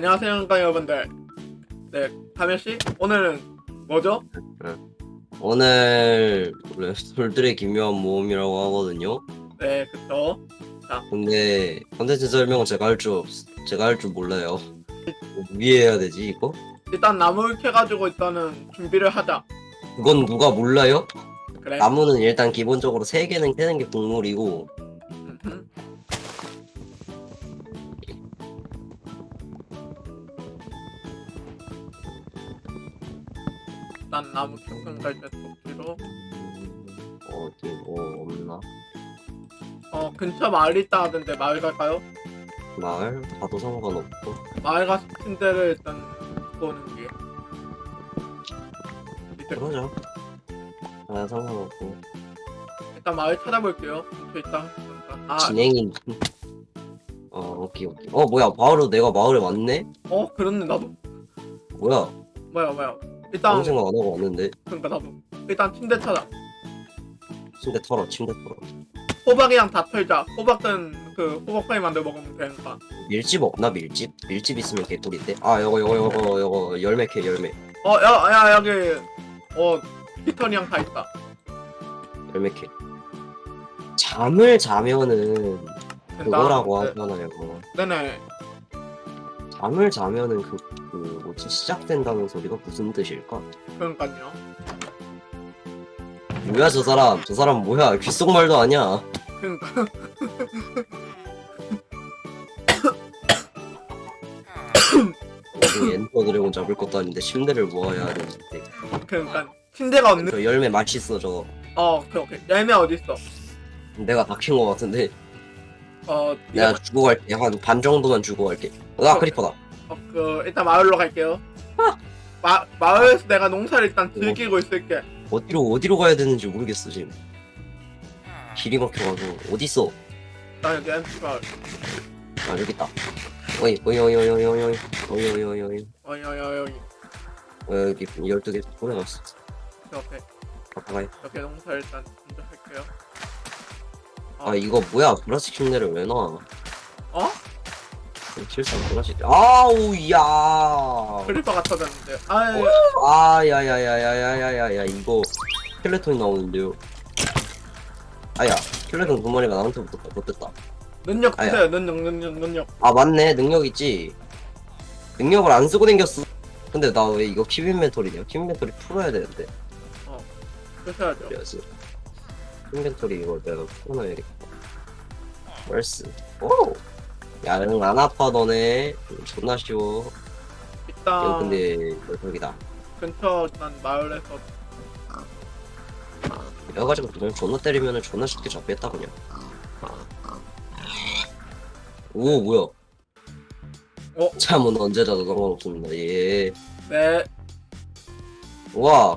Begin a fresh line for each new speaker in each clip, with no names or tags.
안녕하세요, 여러분들. 네, 가면 씨, 오늘은 뭐죠?
오늘 원래 돌들의 기묘한 모험이라고 하거든요.
네, 그쵸.
근데 컨텐츠 설명은 제가 할 줄 없, 제가 할 줄 몰라요. 뭐 위에 해야 되지 이거?
일단 나무를 캐가지고 일단은 준비를 하자.
그건 누가 몰라요?
그래.
나무는 일단 기본적으로 세 개는 캐는 게 국물이고
음흠. 일단 나무 조금 갈때 도끼로.
어디 뭐 없나?
어, 근처 마을 있다 하던데 마을 갈까요?
마을 가도 상관없고
마을 가신 데를 일단 보는 게. 이제
그러자. 아 상관없고
일단 마을 찾아볼게요. 근처 있다 하니까. 아,
진행인. 어 오케이 오케이. 어 뭐야 바로 내가 마을에 왔네?
어, 그렇네 나도.
뭐야?
뭐야, 뭐야. 일단
아무 생각 안 하고 왔는데.
그러니까 나도. 일단 침대 찾아.
침대 털어 침대 털어.
호박이랑 다 털자. 호박은 그 호박파이 만들어 먹으면 되니까.
밀집 없나 밀집? 밀집 있으면 개꿀인데. 아 요거 요거 요거 요거 열매 캐 열매
어, 야, 야, 여기 어 피터니랑 다 있다.
열매 캐. 잠을 자면은
된다.
그거라고
네,
하잖아요.
네네.
잠을 자면은 그, 그 뭐지 시작된다는 소리가 무슨 뜻일까?
그러니까요.
뭐야 저 사람 저 사람 뭐야 귓속말도 아니야.
그러니까
어디 엔터 드래곤 잡을 것도 아닌데 침대를 모아야 하는데.
그러니까 침대가 없는.
저 열매 맛있어 저거.
어, 오케이 오케이. 열매 어디 있어?
내가 박힌 것 같은데
어,
내가 주고 갈게 한 반 정도만 주고 갈게. 아 크리퍼다.
어, 그 일단 마을로 갈게요. 마 마을에서 내가 농사를 일단 즐기고 있을게.
어디로 어디로 가야 되는지 모르겠어 지금. 길이 막혀가지고 어디 있어?
나 여기 엔트 마을.
아 여기 있다. 어이 어이 어이 어이 어이 어이 어이 어이 어이 어이 어이
어이 어이 어이 어이.
어, 여기 열두 개 보내놨어.
오케이.
가까이.
이렇게 농사 일단 먼저 할게요.
아 이거 뭐야? 플라스틱 침대를 왜 놔?
어?
실상 플라스틱. 아우 야.
크리퍼가 터졌는데. 아,
아 야 야 야 야 야 야 야 야 이거 스켈레톤이 나오는데요. 아야 스켈레톤 두 마리가 나한테 붙었다. 못됐다.
능력
아야.
주세요. 능력 능력 능력.
아 맞네 능력 있지. 능력을 안 쓰고 댕겼어. 근데 나 왜 이거 킵 인벤토리냐? 킵 인벤토리 풀어야 되는데.
주셔야죠.
그래서 인벤토리 이걸 내가 풀어놔야겠다. 월스. 오. 야 응 안 아파 너네. 음, 존나 쉬워. 이거
일단
근데 여기다.
근처 난 마을에서
이래가지고 그냥 존나 때리면은 존나 쉽게 잡겠다 그냥. 오 뭐야?
어?
잠은 언제 자도 상관없습니다. 예.
네.
와.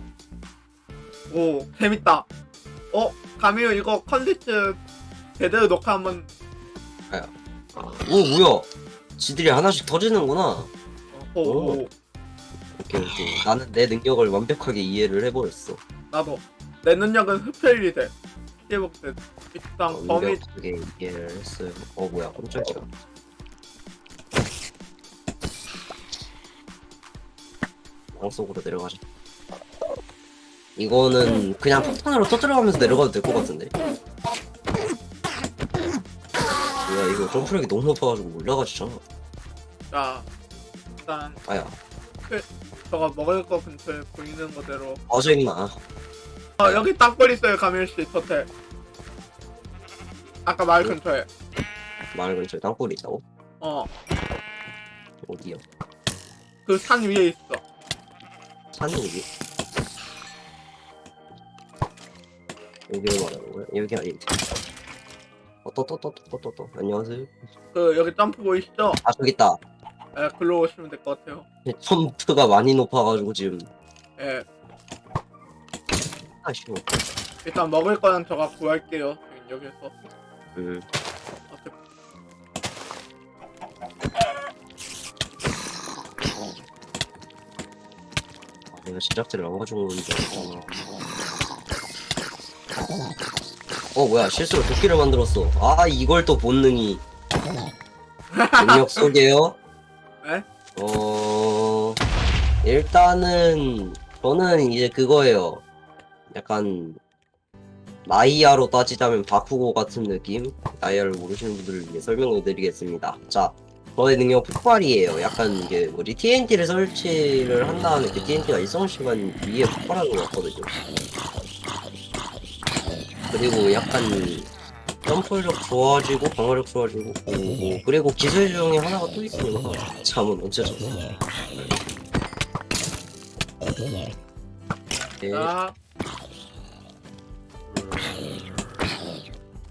오 재밌다. 어 가미오 이거 컨텐츠 제대로 녹화 한번
오 뭐야? 지들이 하나씩 터지는구나.
어, 오, 오, 오.
오케이 오케이. 나는 내 능력을 완벽하게 이해를 해버렸어.
나도 내 능력은 흡혈이 돼. 피해복대 일단 범위
완벽하게 이해를 했어요. 어 뭐야? 깜짝이야. 땅속으로 내려가자. 이거는 그냥 폭탄으로 터뜨려가면서 내려가도 될 것 같은데. 뭐야 이거 점프력이 너무 높아가지고 올라가지잖아.
자 일단
아야
저거 먹을 거 근처에 보이는 거대로
어저 임마.
어 여기 땅굴 있어요 가미오 씨 저태. 아까 마을 근처에
마을 근처에 땅굴이 있다고?
어그
어디요?
산 위에 있어.
산이 여기? 여기를 말하는 거야? 여기 아니 어떠떠떠떠떠떠 안녕하세요
그 여기 점프 보이시죠?
아 저기 있다
예, 글로 오시면 될 것 같아요.
첨트가 많이 높아가지고 지금
예,
아쉬워
일단 먹을 거는 제가 구할게요. 지금 여기서.
음
어차피
아, 내가 제작자를 안 가지고 오는 줄 어 뭐야 실수로 도끼를 만들었어 아 이걸 또 본능이 능력 속에요?
에?
어 일단은 저는 이제 그거예요. 약간 나이아로 따지자면 바쿠고 같은 느낌. 나이아를 모르시는 분들을 위해 설명을 드리겠습니다. 자, 저의 능력 폭발이에요. 약간 이게 뭐지 TNT를 설치를 한 다음에 그 TNT가 일정 시간 위에 폭발하는 것 같거든요. 그리고 약간 점프력 좋아지고 방어력 좋아지고 오, 오. 그리고 기술 중에 하나가 또 있으면 잠은 언제 잤어? 네,
자,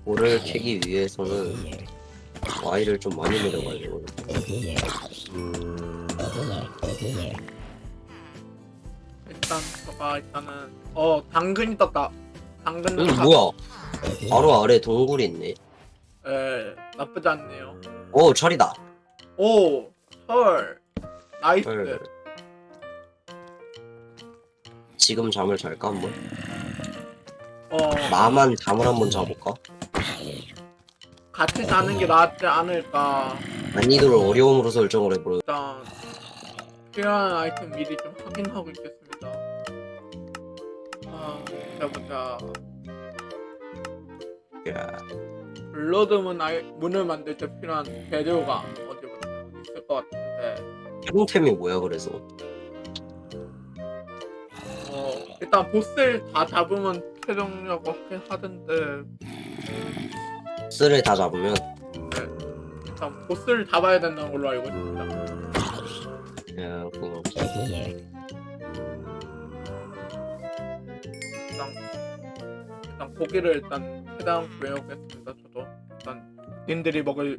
볼을 캐기 위해서는 Y를 좀 많이 내려가야 되거든.
일단 저가 일단은 어 당근이 떴다.
응
다-
뭐야? 바로 아래 동굴이 있네.
예, 나쁘지 않네요.
오 철이다.
오, 헐, 나이스.
철. 지금 잠을 잘까 한번?
어,
나만 잠을 한번 자볼까?
같이 자는 게 낫지 않을까.
난이도를 어려움으로 설정을 해버려.
일단 필요한 아이템 미리 좀 확인하고 있겠습니다. 아, 보자 보자.
야,
블러드문 아이 문을 만들 때 필요한 재료가 어디부터 있을 것 같은데.
형템이 뭐야 그래서?
어, 일단 보스를 다 잡으면 최종력 얻긴 하던데.
스를 다 잡으면
네. 일단 보스를 잡아야 된다는 걸로 알고 있습니다.
야, 그거
일단 일단 고기를 일단 최대한 구해오겠습니다. 저도 일단 님들이 먹을